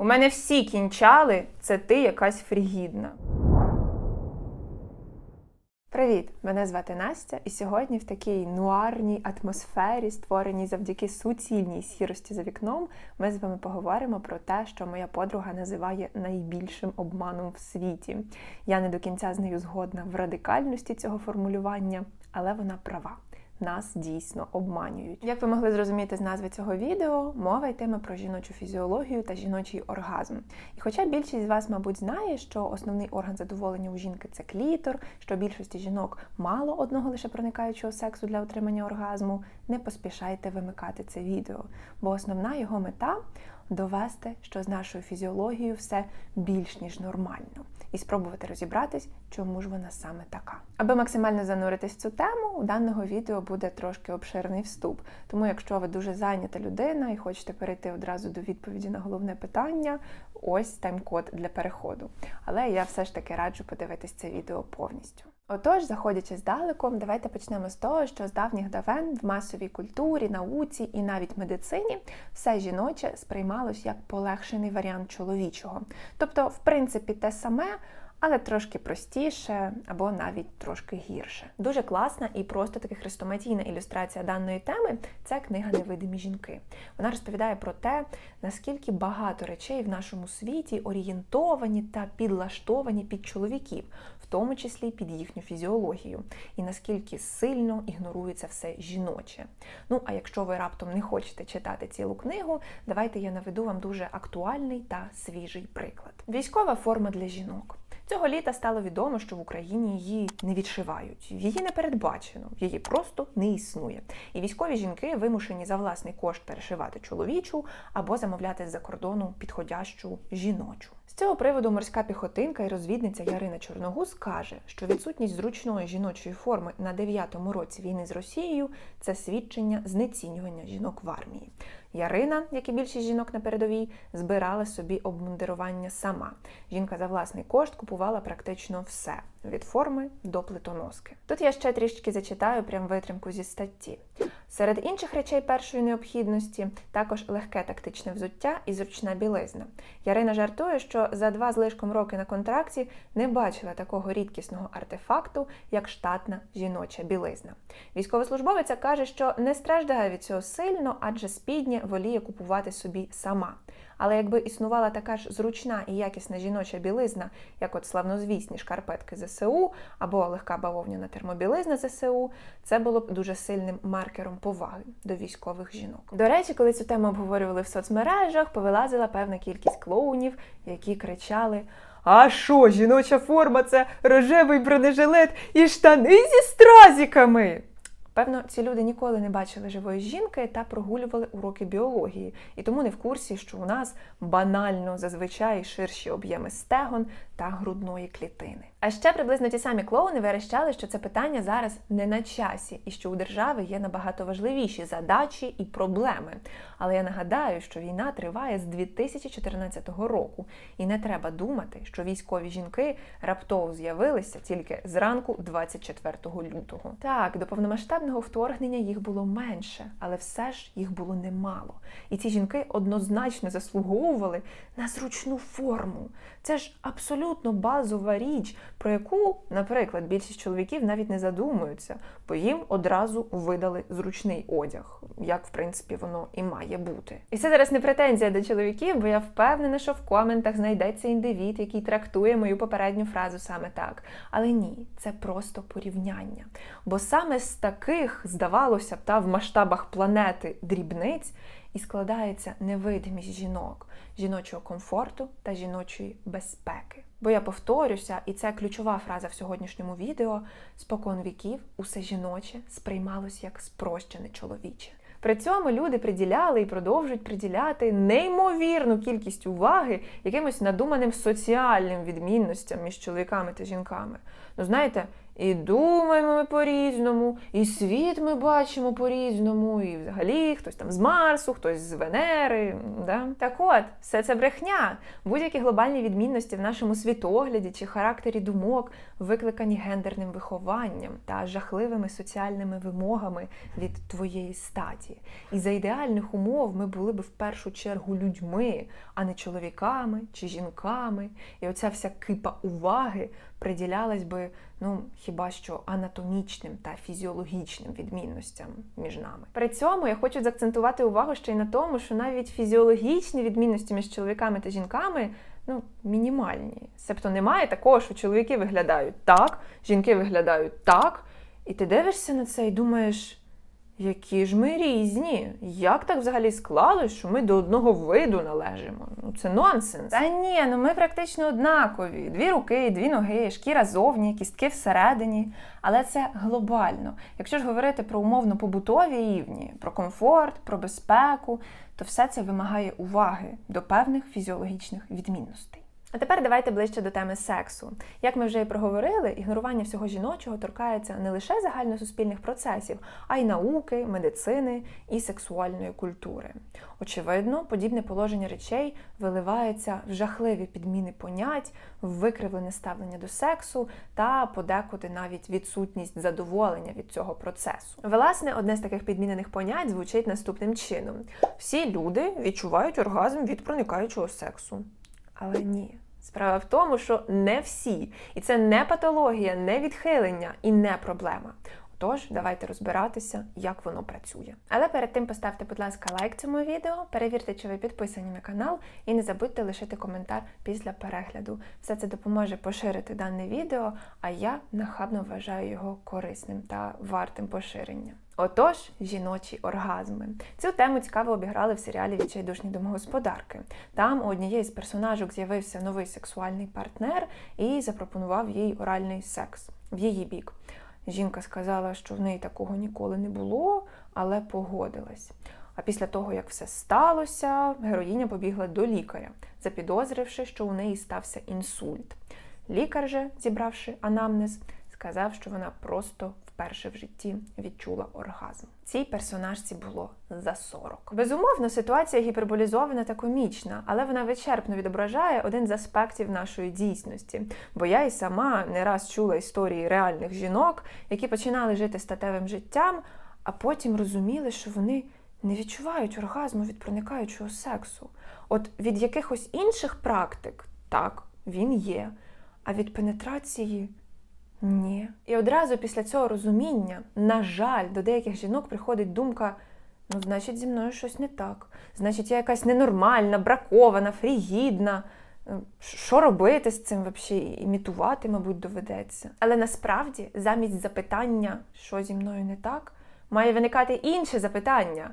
У мене всі кінчали, це ти якась фрігідна. Привіт! Мене звати Настя, і сьогодні в такій нуарній атмосфері, створеній завдяки суцільній сірості за вікном, ми з вами поговоримо про те, що моя подруга називає найбільшим обманом в світі. Я не до кінця з нею згодна в радикальності цього формулювання, але вона права. Нас дійсно обманюють. Як ви могли зрозуміти з назви цього відео, мова йтиме про жіночу фізіологію та жіночий оргазм. І хоча більшість з вас, мабуть, знає, що основний орган задоволення у жінки це клітор, що більшості жінок мало одного лише проникаючого сексу для отримання оргазму, не поспішайте вимикати це відео, бо основна його мета довести, що з нашою фізіологією все більш ніж нормально, і спробувати розібратись, чому ж вона саме така. Аби максимально зануритись в цю тему, у даного відео буде трошки обширний вступ. Тому, якщо ви дуже зайнята людина і хочете перейти одразу до відповіді на головне питання, ось тайм-код для переходу. Але я все ж таки раджу подивитись це відео повністю. Отож, заходячи здалеку, давайте почнемо з того, що з давніх давен в масовій культурі, науці і навіть медицині все жіноче сприймалось як полегшений варіант чоловічого. Тобто, в принципі, те саме. Але трошки простіше або навіть трошки гірше. Дуже класна і просто таки хрестоматійна ілюстрація даної теми це книга Невидимі жінки. Вона розповідає про те, наскільки багато речей в нашому світі орієнтовані та підлаштовані під чоловіків, в тому числі під їхню фізіологію, і наскільки сильно ігнорується все жіноче. Ну а якщо ви раптом не хочете читати цілу книгу, давайте я наведу вам дуже актуальний та свіжий приклад. Військова форма для жінок. Цього літа стало відомо, що в Україні її не відшивають, її не передбачено, її просто не існує. І військові жінки вимушені за власний кошт перешивати чоловічу або замовляти з-за кордону підходящу жіночу. З цього приводу морська піхотинка і розвідниця Ярина Чорногуз каже, що відсутність зручної жіночої форми на 9-му році війни з Росією це свідчення знецінювання жінок в армії. Ярина, як і більшість жінок на передовій, збирала собі обмундирування сама. Жінка за власний кошт купувала практично все від форми до плитоноски. Тут я ще трішки зачитаю прям витримку зі статті. Серед інших речей першої необхідності також легке тактичне взуття і зручна білизна. Ярина жартує, що за два з лишком роки на контракті не бачила такого рідкісного артефакту, як штатна жіноча білизна. Військовослужбовиця каже, що не страждає від цього сильно, адже спідня воліє купувати собі сама. Але якби існувала така ж зручна і якісна жіноча білизна, як от славнозвісні шкарпетки ЗСУ або легка бавовняна термобілизна ЗСУ, це було б дуже сильним маркером поваги до військових жінок. До речі, коли цю тему обговорювали в соцмережах, повилазила певна кількість клоунів, які кричали. А що, жіноча форма це рожевий бронежилет і штани зі стразіками. Певно, ці люди ніколи не бачили живої жінки та прогулювали уроки біології, і тому не в курсі, що у нас банально зазвичай ширші об'єми стегон та грудної клітини. А ще приблизно ті самі клоуни верещали, що це питання зараз не на часі, і що у держави є набагато важливіші задачі і проблеми. Але я нагадаю, що війна триває з 2014 року, і не треба думати, що військові жінки раптово з'явилися тільки зранку 24 лютого. Так, до повномасштабного вторгнення їх було менше, але все ж їх було немало. І ці жінки однозначно заслуговували на зручну форму. Це ж абсолютно базова річ, про яку, наприклад, більшість чоловіків навіть не задумуються, бо їм одразу видали зручний одяг, як в принципі воно і має бути. І це зараз не претензія до чоловіків, бо я впевнена, що в коментах знайдеться індивід, який трактує мою попередню фразу саме так. Але ні, це просто порівняння. Бо саме з таких, здавалося б, та в масштабах планети дрібниць і складається невидимість жінок, жіночого комфорту та жіночої безпеки. Бо я повторюся, і це ключова фраза в сьогоднішньому відео: спокон віків усе жіноче сприймалось як спрощене чоловіче. При цьому люди приділяли і продовжують приділяти неймовірну кількість уваги якимось надуманим соціальним відмінностям між чоловіками та жінками. Ну знаєте, І думаємо ми по-різному, і світ ми бачимо по-різному, і взагалі хтось там з Марсу, хтось з Венери. Да? Так от, все це брехня. Будь-які глобальні відмінності в нашому світогляді чи характері думок викликані гендерним вихованням та жахливими соціальними вимогами від твоєї статі. І за ідеальних умов ми були б в першу чергу людьми, а не чоловіками чи жінками. І оця вся кипа уваги приділялась би ну хіба що анатомічним та фізіологічним відмінностям між нами. При цьому я хочу заакцентувати увагу ще й на тому, що навіть фізіологічні відмінності між чоловіками та жінками. Ну, мінімальні. Себто немає такого, що чоловіки виглядають так, жінки виглядають так, і ти дивишся на це і думаєш, які ж ми різні. Як так взагалі склалось, що ми до одного виду належимо? Ну це нонсенс. Та ні, ну ми практично однакові. Дві руки, дві ноги, шкіра зовні, кістки всередині. Але це глобально. Якщо ж говорити про умовно побутові рівні, про комфорт, про безпеку, то все це вимагає уваги до певних фізіологічних відмінностей. А тепер давайте ближче до теми сексу. Як ми вже і проговорили, ігнорування всього жіночого торкається не лише загальносуспільних процесів, а й науки, медицини і сексуальної культури. Очевидно, подібне положення речей виливається в жахливі підміни понять, в викривлене ставлення до сексу та подекуди навіть відсутність задоволення від цього процесу. Власне, одне з таких підмінених понять звучить наступним чином: всі люди відчувають оргазм від проникаючого сексу. Але ні. Справа в тому, що не всі. І це не патологія, не відхилення і не проблема. Тож, давайте розбиратися, як воно працює. Але перед тим поставте, будь ласка, лайк цьому відео, перевірте, чи ви підписані на канал, і не забудьте лишити коментар після перегляду. Все це допоможе поширити дане відео, а я нахабно вважаю його корисним та вартим поширення. Отож, жіночі оргазми. Цю тему цікаво обіграли в серіалі Відчайдушні домогосподарки. Там у однієї з персонажок з'явився новий сексуальний партнер і запропонував їй оральний секс в її бік. Жінка сказала, що в неї такого ніколи не було, але погодилась. А після того, як все сталося, героїня побігла до лікаря, запідозривши, що у неї стався інсульт. Лікар же, зібравши анамнез, сказав, що вона просто вперше в житті відчула оргазм. Цій персонажці було за 40. Безумовно, ситуація гіперболізована та комічна, але вона вичерпно відображає один з аспектів нашої дійсності. Бо я і сама не раз чула історії реальних жінок, які починали жити статевим життям, а потім розуміли, що вони не відчувають оргазму від проникаючого сексу. От від якихось інших практик, так, він є, а від пенетрації. Ні. І одразу після цього розуміння, на жаль, до деяких жінок приходить думка: ну, значить, зі мною щось не так. Значить, я якась ненормальна, бракована, фрігідна. Е, що робити з цим взагалі? Імітувати, мабуть, доведеться. Але насправді, замість запитання, що зі мною не так, має виникати інше запитання.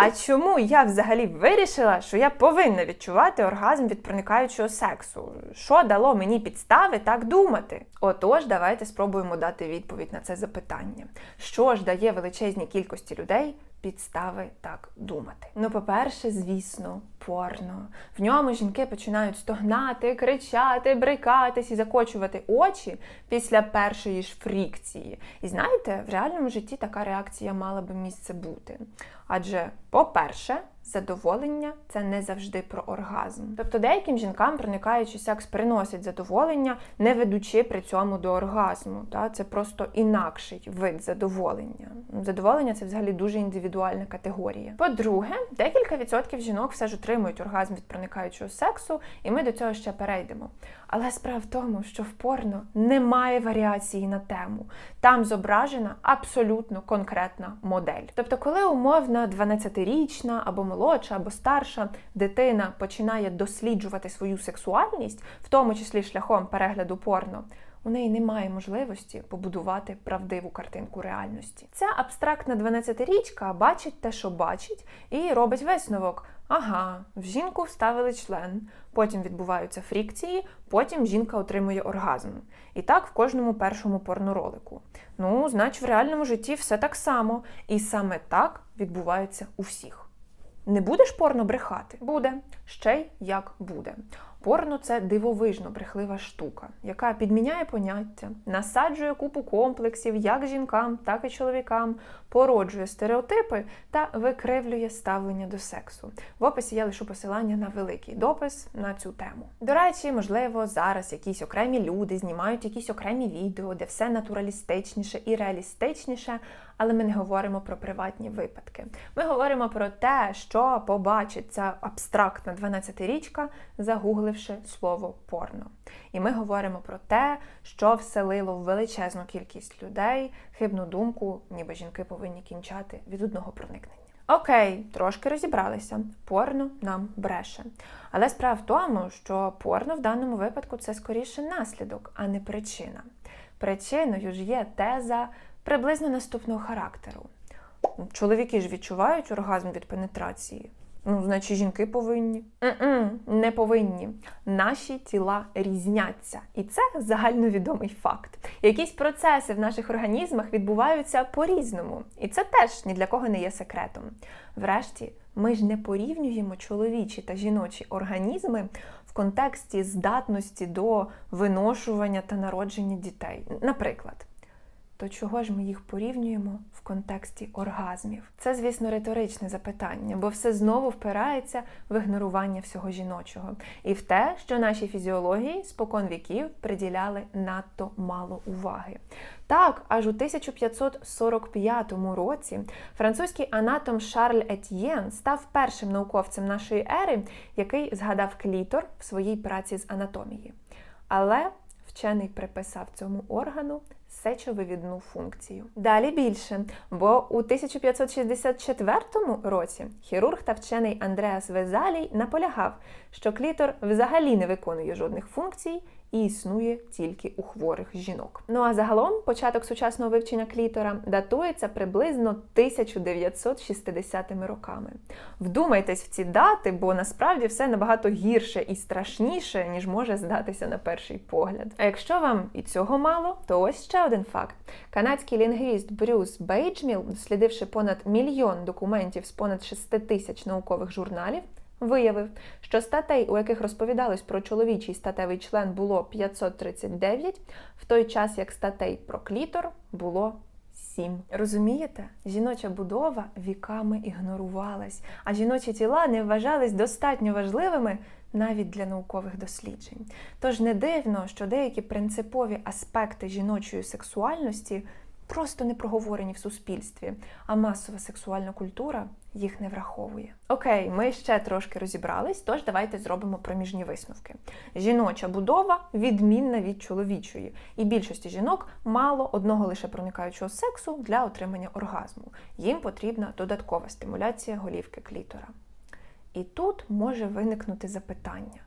А чому я взагалі вирішила, що я повинна відчувати оргазм від проникаючого сексу? Що дало мені підстави так думати? Отож, давайте спробуємо дати відповідь на це запитання. Що ж дає величезній кількості людей підстави так думати? Ну, по-перше, звісно, порно. В ньому жінки починають стогнати, кричати, брикатись і закочувати очі після першої ж фрікції. І знаєте, в реальному житті така реакція мала би місце бути. Адже, по-перше, задоволення це не завжди про оргазм. Тобто деяким жінкам, проникаючи секс, приносить задоволення, не ведучи при цьому до оргазму. Та? Це просто інакший вид задоволення. Задоволення це взагалі дуже індивідуальна категорія. По-друге, декілька відсотків жінок все ж отримують оргазм від проникаючого сексу, і ми до цього ще перейдемо. Але справа в тому, що в порно немає варіації на тему. Там зображена абсолютно конкретна модель. Тобто, коли умовна 12-річна або молодша, або старша дитина починає досліджувати свою сексуальність, в тому числі шляхом перегляду порно. У неї немає можливості побудувати правдиву картинку реальності. Ця абстрактна 12-річка бачить те, що бачить, і робить висновок: ага, в жінку вставили член, потім відбуваються фрікції, потім жінка отримує оргазм. І так в кожному першому порноролику. Ну, значить, в реальному житті все так само. І саме так відбувається у всіх. Не будеш порно брехати? Буде. Ще й як буде. Порно це дивовижно брехлива штука, яка підміняє поняття, насаджує купу комплексів як жінкам, так і чоловікам, породжує стереотипи та викривлює ставлення до сексу. В описі я лишу посилання на великий допис на цю тему. До речі, можливо, зараз якісь окремі люди знімають якісь окремі відео, де все натуралістичніше і реалістичніше, але ми не говоримо про приватні випадки. Ми говоримо про те, що побачить ця абстрактна 12-річка, загугливши слово порно. І ми говоримо про те, що вселило в величезну кількість людей хибну думку, ніби жінки повинні кінчати від одного проникнення. Окей, трошки розібралися. Порно нам бреше. Але справа в тому, що порно в даному випадку це скоріше наслідок, а не причина. Причиною ж є теза приблизно наступного характеру. Чоловіки ж відчувають оргазм від пенетрації. Ну, значить, жінки повинні. М-м, не повинні. Наші тіла різняться. І це загальновідомий факт. Якісь процеси в наших організмах відбуваються по-різному. І це теж ні для кого не є секретом. Врешті, ми ж не порівнюємо чоловічі та жіночі організми в контексті здатності до виношування та народження дітей. Наприклад. То чого ж ми їх порівнюємо в контексті оргазмів? Це, звісно, риторичне запитання, бо все знову впирається в ігнорування всього жіночого і в те, що нашій фізіології спокон віків приділяли надто мало уваги. Так, аж у 1545 році французький анатом Шарль Етьєн став першим науковцем нашої ери, який згадав клітор в своїй праці з анатомії. Але вчений приписав цьому органу сечовивідну функцію. Далі більше, бо у 1564 році хірург та вчений Андреас Везалій наполягав, що клітор взагалі не виконує жодних функцій і існує тільки у хворих жінок. Ну а загалом початок сучасного вивчення клітора датується приблизно 1960 роками. Вдумайтесь в ці дати, бо насправді все набагато гірше і страшніше, ніж може здатися на перший погляд. А якщо вам і цього мало, то ось ще один факт: канадський лінгвіст Брюс Бейджміл, дослідивши понад мільйон документів з понад 6 тисяч наукових журналів, виявив, що статей, у яких розповідалось про чоловічий статевий член, було 539, в той час як статей про клітор було 7. Розумієте, жіноча будова віками ігнорувалась, а жіночі тіла не вважались достатньо важливими навіть для наукових досліджень. Тож не дивно, що деякі принципові аспекти жіночої сексуальності просто не проговорені в суспільстві, а масова сексуальна культура їх не враховує. Окей, ми ще трошки розібрались, тож давайте зробимо проміжні висновки. Жіноча будова відмінна від чоловічої, і більшості жінок мало одного лише проникаючого сексу для отримання оргазму. Їм потрібна додаткова стимуляція голівки клітора. І тут може виникнути запитання: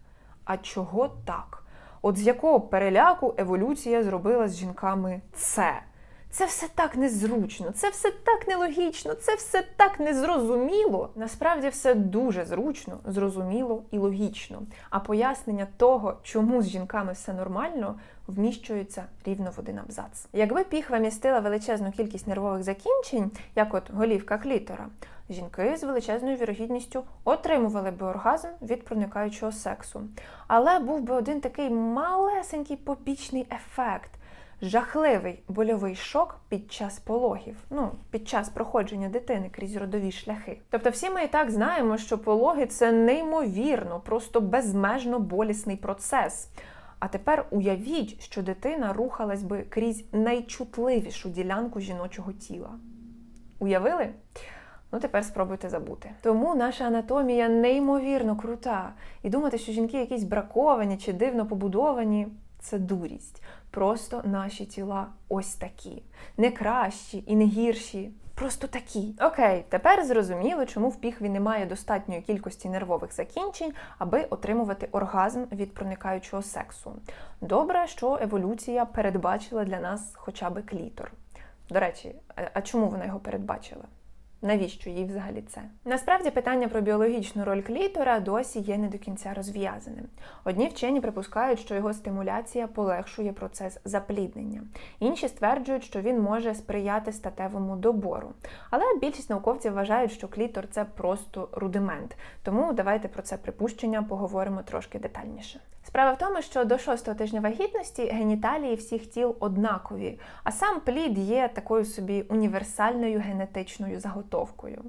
а чого так? От з якого переляку еволюція зробила з жінками це? Це все так незручно, це все так нелогічно, це все так незрозуміло. Насправді все дуже зручно, зрозуміло і логічно. А пояснення того, чому з жінками все нормально, вміщується рівно в один абзац. Якби піхва містила величезну кількість нервових закінчень, як от голівка клітора, жінки з величезною вірогідністю отримували би оргазм від проникаючого сексу. Але був би один такий малесенький побічний ефект жахливий больовий шок під час пологів, ну під час проходження дитини крізь родові шляхи. Тобто, всі ми і так знаємо, що пологи це неймовірно, просто безмежно болісний процес. А тепер уявіть, що дитина рухалась би крізь найчутливішу ділянку жіночого тіла. Уявили? Ну, тепер спробуйте забути. Тому наша анатомія неймовірно крута. І думати, що жінки якісь браковані чи дивно побудовані це дурість. Просто наші тіла ось такі. Не кращі і не гірші. Просто такі. Окей, тепер зрозуміло, чому в піхві немає достатньої кількості нервових закінчень, аби отримувати оргазм від проникаючого сексу. Добре, що еволюція передбачила для нас хоча б клітор. До речі, а чому вона його передбачила? Навіщо їй взагалі це? Насправді питання про біологічну роль клітора досі є не до кінця розв'язаним. Одні вчені припускають, що його стимуляція полегшує процес запліднення. Інші стверджують, що він може сприяти статевому добору. Але більшість науковців вважають, що клітор це просто рудимент. Тому давайте про це припущення поговоримо трошки детальніше. Справа в тому, що до шостого тижня вагітності геніталії всіх тіл однакові, а сам плід є такою собі універсальною генетичною заготовкою.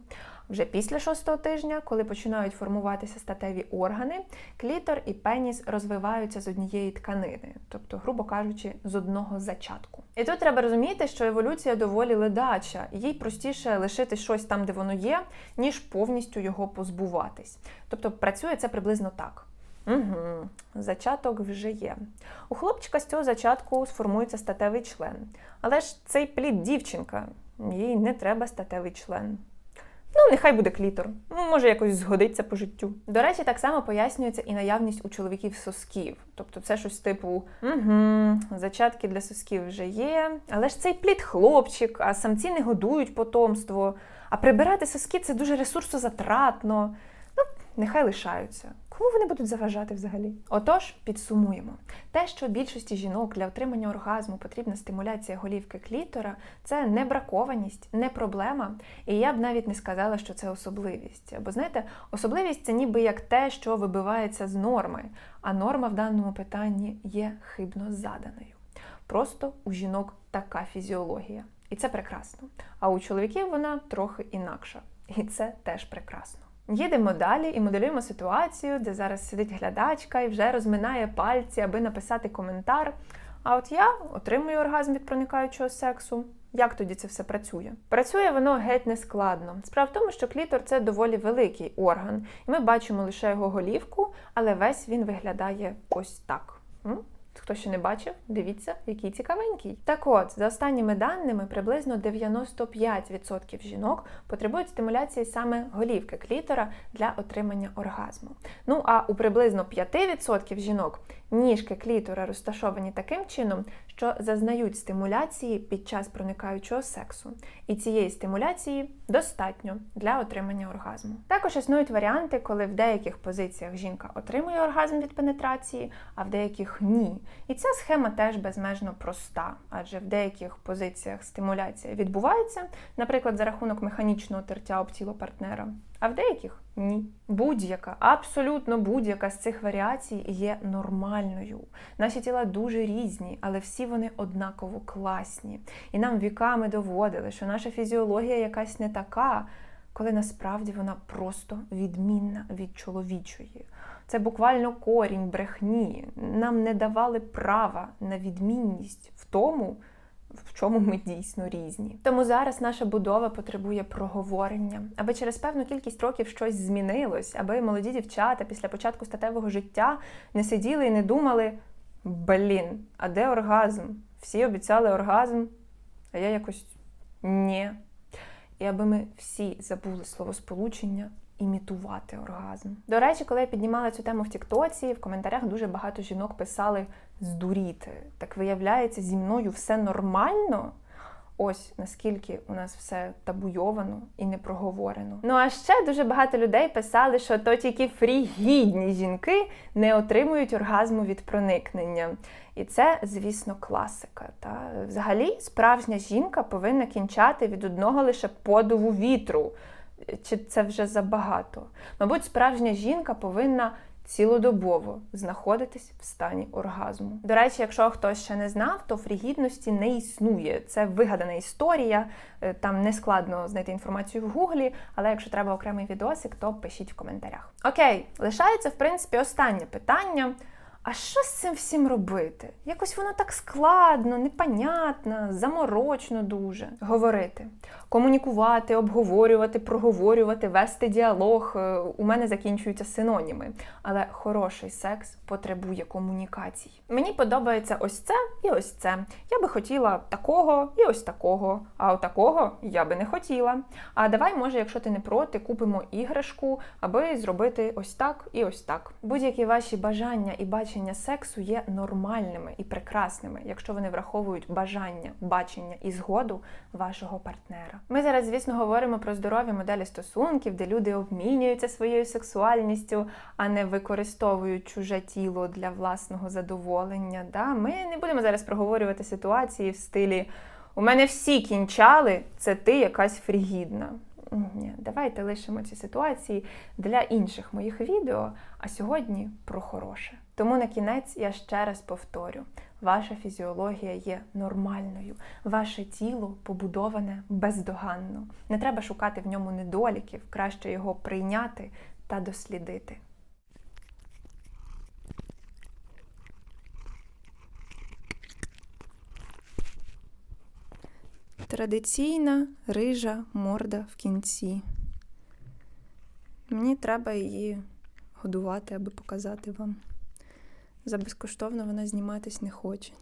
Вже після шостого тижня, коли починають формуватися статеві органи, клітор і пеніс розвиваються з однієї тканини, тобто, грубо кажучи, з одного зачатку. І тут треба розуміти, що еволюція доволі ледача, їй простіше лишити щось там, де воно є, ніж повністю його позбуватись. Тобто працює це приблизно так. Угу, Зачаток вже є. У хлопчика з цього зачатку сформується статевий член. Але ж цей плід дівчинка, їй не треба статевий член. Ну, нехай буде клітор. Ну, може, якось згодиться по життю. До речі, так само пояснюється і наявність у чоловіків сосків. Тобто це щось типу угу, зачатки для сосків вже є. Але ж цей плід хлопчик, а самці не годують потомство. А прибирати соски це дуже ресурсозатратно. Ну, нехай лишаються. Кому вони будуть заважати взагалі? Отож, підсумуємо. Те, що більшості жінок для отримання оргазму потрібна стимуляція голівки клітора, це не бракованість, не проблема. І я б навіть не сказала, що це особливість. Бо знаєте, особливість це ніби як те, що вибивається з норми, а норма в даному питанні є хибно заданою. Просто у жінок така фізіологія. І це прекрасно. А у чоловіків вона трохи інакша. І це теж прекрасно. Їдемо далі і моделюємо ситуацію, де зараз сидить глядачка і вже розминає пальці, аби написати коментар. А от я отримую оргазм від проникаючого сексу. Як тоді це все працює? Працює воно геть нескладно. Справа в тому, що клітор це доволі великий орган, і ми бачимо лише його голівку, але весь він виглядає ось так. Хто ще не бачив, дивіться, який цікавенький. Так от, за останніми даними, приблизно 95% жінок потребують стимуляції саме голівки клітора для отримання оргазму. Ну а у приблизно 5% жінок ніжки клітора розташовані таким чином, що зазнають стимуляції під час проникаючого сексу. І цієї стимуляції достатньо для отримання оргазму. Також існують варіанти, коли в деяких позиціях жінка отримує оргазм від пенетрації, а в деяких ні. І ця схема теж безмежно проста, адже в деяких позиціях стимуляція відбувається, наприклад, за рахунок механічного тертя об тіло партнера, а в деяких ні. Будь-яка, абсолютно будь-яка з цих варіацій є нормальною. Наші тіла дуже різні, але всі вони однаково класні. І нам віками доводили, що наша фізіологія якась не така, коли насправді вона просто відмінна від чоловічої. Це буквально корінь брехні. Нам не давали права на відмінність в тому, в чому ми дійсно різні. Тому зараз наша будова потребує проговорення, аби через певну кількість років щось змінилось, аби молоді дівчата після початку статевого життя не сиділи і не думали: блін, а де оргазм? Всі обіцяли оргазм, а я якось ні. І аби ми всі забули словосполучення імітувати оргазм. До речі, коли я піднімала цю тему в Тіктоці, в коментарях дуже багато жінок писали здуріти. Так виявляється, зі мною все нормально. Ось наскільки у нас все табуйовано і не проговорено. Ну а ще дуже багато людей писали, що то тільки фрігідні жінки не отримують оргазму від проникнення. І це, звісно, класика. Та взагалі справжня жінка повинна кінчати від одного лише подову вітру чи це вже забагато? Мабуть, справжня жінка повинна цілодобово знаходитись в стані оргазму. До речі, якщо хтось ще не знав, то фрігідності не існує. Це вигадана історія, е, там не складно знайти інформацію в гуглі, але якщо треба окремий відосик, то пишіть в коментарях. Окей, лишається в принципі останнє питання. А що з цим всім робити? Якось воно так складно, непонятно, заморочно дуже. Говорити, комунікувати, обговорювати, проговорювати, вести діалог. Е, у мене закінчуються синоніми. Але хороший секс потребує комунікацій. Мені подобається ось це і ось це. Я би хотіла такого і ось такого. А такого я би не хотіла. А давай, може, якщо ти не проти, купимо іграшку, аби зробити ось так і ось так. Будь-які ваші бажання і бачення бачення сексу є нормальними і прекрасними, якщо вони враховують бажання, бачення і згоду вашого партнера. Ми зараз, звісно, говоримо про здорові моделі стосунків, де люди обмінюються своєю сексуальністю, а не використовують чуже тіло для власного задоволення. Да? Ми не будемо зараз проговорювати ситуації в стилі у мене всі кінчали, це ти якась фрігідна. Ні, давайте лишимо ці ситуації для інших моїх відео, а сьогодні про хороше. Тому на кінець я ще раз повторю: ваша фізіологія є нормальною, ваше тіло побудоване бездоганно. Не треба шукати в ньому недоліків, краще його прийняти та дослідити. Традиційна рижа морда в кінці. Мені треба її годувати, аби показати вам. За безкоштовно вона зніматись не хоче.